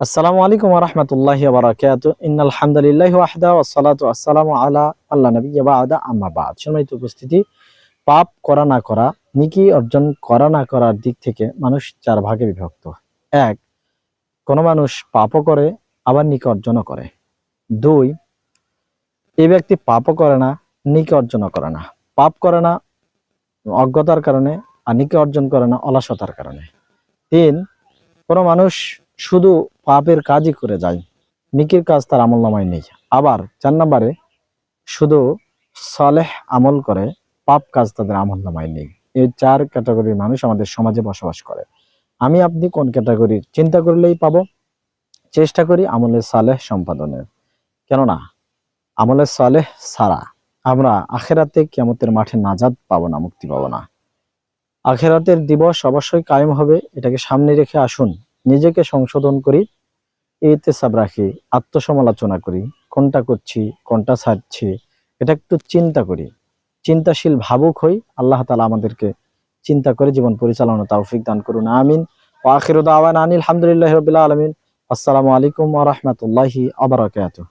আসসালামু আলাইকুম রহমতুল্লাহ বারাকাত ইন্নাল হামদুলিল্লাহ ওয়াহদা ওয়াসসালাতু আসসালামু আলা আল্লাহ নবী বাদা। আম্মা বাদ। সম্মানিত উপস্থিতি, পাপ করা না করা, নিকি অর্জন করা না করার দিক থেকে মানুষ চার ভাগে বিভক্ত। এক, কোন মানুষ পাপও করে, আবার নিকি অর্জনও করে। দুই এই ব্যক্তি পাপও করে না, নিকি অর্জনও করে না। পাপ করে না, অজ্ঞতার কারণে, আর নিকি অর্জন করে না, অলসতার কারণে। তিন, কোনো মানুষ শুধু পাপের কাজই করে যায়। নিকির কাজ তার আমল নামায় নেই। আবার চার নম্বরে, শুধু সালেহ আমল করে, পাপ কাজ তাদের আমল নামায় নেই। এই চার ক্যাটাগরির মানুষ আমাদের সমাজে বসবাস করে। আমি আপনি কোন ক্যাটাগরির চিন্তা করলেই পাবো। চেষ্টা করি আমলের সালেহ সম্পাদনের। কেননা, আমলের সালেহ ছাড়া আমরা আখেরাতে কিয়ামতের মাঠে নাজাদ পাবো না, মুক্তি পাবো না। আখেরাতের দিবস অবশ্যই কায়েম হবে। এটাকে সামনে রেখে আসুন। নিজেকে সংশোধন করি। ইতেসাব রাখি, আত্মসমালোচনা করি, কোনটা করছি, কোনটা ছাড়ছি, এটা একটু চিন্তা করি। চিন্তাশীল ভাবুক হই, আল্লাহ তালা আমাদেরকে চিন্তা করে জীবন পরিচালনা তৌফিক দান করুন, আমিন। ও আখির আওয়ান আনিল আলহামদুলিল্লাহ রবিল্লা আলমিন। আসসালামু আলাইকুম আ রহমতুল্লাহি আবরাকাতুহ